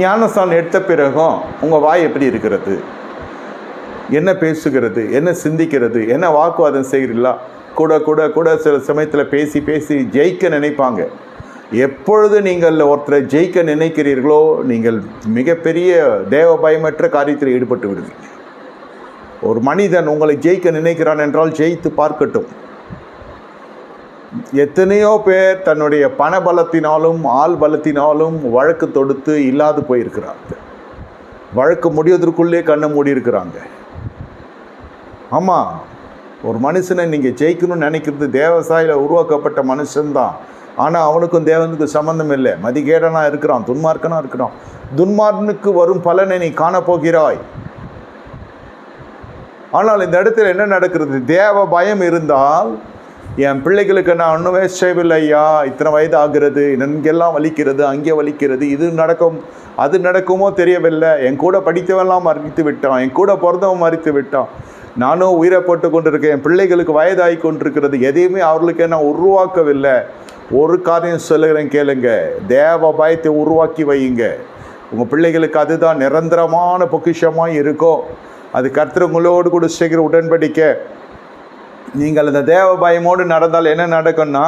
ஞானஸ்தானம் எடுத்த பிறகும் உங்கள் வாய் எப்படி இருக்கிறது? என்ன பேசுகிறது? என்ன சிந்திக்கிறது? என்ன வாக்குவாதம் செய்கிறீங்களா கூட கூட கூட சில சமயத்தில் பேசி பேசி ஜெயிக்க நினைப்பாங்க. எப்பொழுது நீங்கள் ஒருத்தரை ஜெயிக்க நினைக்கிறீர்களோ நீங்கள் மிகப்பெரிய தேவ பயமற்ற காரியத்தில் ஈடுபட்டு விடுவீங்க ஒரு மனிதன் உங்களை ஜெயிக்க நினைக்கிறான் என்றால் ஜெயித்து பார்க்கட்டும். எத்தனையோ பேர் தன்னுடைய பண பலத்தினாலும் ஆள் பலத்தினாலும் வழக்கு தொடுத்து இல்லாது போயிருக்கிறாங்க. வழக்கு முடியதற்குள்ளே கண்ணை மூடி இருக்கிறாங்க. ஆமாம் ஒரு மனுஷனை நீங்கள் ஜெயிக்கணும்னு நினைக்கிறது தேவசாயில் உருவாக்கப்பட்ட மனுஷன்தான். ஆனால் அவனுக்கும் தேவனுக்கும் சம்மந்தம் இல்லை. மதிகேடனாக இருக்கிறான் துன்மார்க்கனாக இருக்கிறான். துன்மார்க்கனுக்கு வரும் பலனை நீ காணப்போகிறாய். ஆனால் இந்த இடத்துல என்ன நடக்கிறது? தேவ பயம் இருந்தால் என் பிள்ளைகளுக்கு நான் ஒன்றுமே செய்யவில்லையா? இத்தனை வயது ஆகிறது நன்கெல்லாம் வலிக்கிறது அங்கே வலிக்கிறது இது நடக்கும் அது நடக்குமோ தெரியவில்லை. என் கூட படித்தவெல்லாம் மறித்து விட்டான் என் கூட பிறந்தவன் மறித்து விட்டான். நானும் உயிரை போட்டு கொண்டிருக்கேன் என் பிள்ளைகளுக்கு வயதாகி கொண்டிருக்கிறது எதையுமே அவர்களுக்கு நான் உருவாக்கவில்லை. ஒரு காரியம் சொல்லுகிறேன் கேளுங்க தேவ பயத்தை உருவாக்கி வையுங்க. உங்கள் பிள்ளைகளுக்கு அதுதான் நிரந்தரமான பொக்கிஷமாக இருக்கும். அது கர்த்தர் உங்களோடு கூட செய்கிற உடன்படிக்கை. நீங்கள் அந்த தேவ பயமோடு நடந்தால் என்ன நடக்கும்னா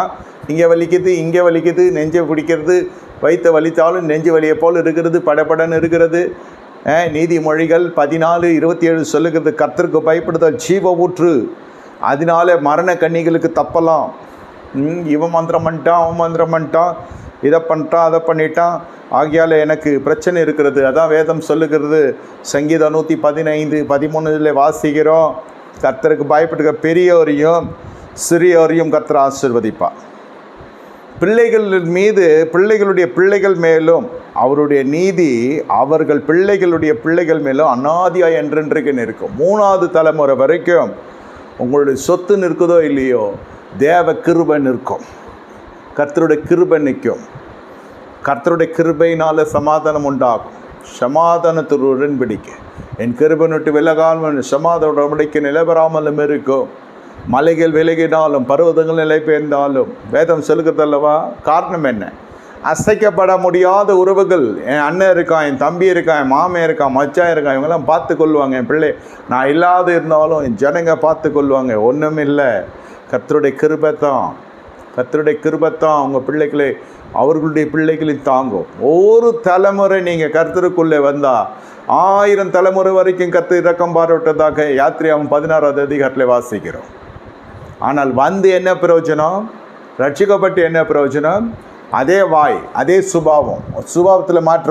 இங்கே வலிக்குது இங்கே வலிக்குது நெஞ்சை பிடிக்கிறது வயிற்று வலித்தாலும் நெஞ்சு வலியை போல் இருக்கிறது படப்படன்னு இருக்கிறது. நீதிமொழிகள் பதினாலு இருபத்தி ஏழு சொல்லுகிறது கத்திற்கு பயப்படுதல் ஜீவ ஊற்று அதனால மரண கன்னிகளுக்கு தப்பலாம். இவன் மந்திரம் பண்ணிட்டான் அவன் மந்திரம் பண்ணிட்டான் இதை பண்ணிட்டான் அதை பண்ணிட்டான். ஆகையால் எனக்கு பிரச்சனை இருக்கிறது. அதான் வேதம் சொல்லுகிறது. சங்கீதம் நூற்றி பதினைந்து பதிமூணுல வாசிக்கிறோம். கர்த்தருக்கு பயப்பட்டுக்க பெரியோரையும் சிறியோரையும் கர்த்தர் ஆசிர்வதிப்பார். பிள்ளைகள் மீது பிள்ளைகளுடைய பிள்ளைகள் மேலும் அவருடைய நீதி அவர்கள் பிள்ளைகளுடைய பிள்ளைகள் மேலும் அனாதியாய் என்றென்றைக்கு நிற்கும். மூணாவது தலைமுறை வரைக்கும் உங்களுடைய சொத்து நிற்குதோ இல்லையோ தேவ கிருபை நிற்கும். கர்த்தருடைய கிருபை நிற்கும். கர்த்தருடைய கிருபையினால் சமாதானம் உண்டாகும். சமாதானத்தில் உடன்படிக்கை என் கிருபன் விட்டு விலகாமல் சமாதான உடன்படிக்கை நிலவராமலும் இருக்கும் மலைகள் விலகினாலும் பருவதங்கள் நிலை பெயர்ந்தாலும் வேதம் செலுக்கிறதல்லவா காரணம் என்ன? அசைக்கப்பட முடியாத உறவுகள். என் அண்ணன் இருக்கான் என் தம்பி இருக்கான் என் மாமன் இருக்கான் மச்சான் இருக்கான் இவங்கெல்லாம் பார்த்து கொள்வாங்க. என் பிள்ளை நான் இல்லாத இருந்தாலும் என் ஜனங்க பார்த்து கொள்வாங்க. ஒன்றும் இல்லை கர்த்தருடைய கிருபை தான். கத்தருடைய கிருபத்தான் அவங்க பிள்ளைகளை அவர்களுடைய பிள்ளைகளை தாங்கும். ஒரு தலைமுறை நீங்கள் கர்த்தருக்குள்ளே வந்தால் ஆயிரம் தலைமுறை வரைக்கும் கத்து இறக்கம் பாராட்டதாக யாத்திரை அவன் பதினாறாவது அதிகாரத்தில் வாசிக்கிறோம். ஆனால் வந்து என்ன பிரயோஜனம்? ரட்சிக்கப்பட்டு என்ன பிரயோஜனம்? அதே வாய் அதே சுபாவம். சுபாவத்தில் மாற்றம்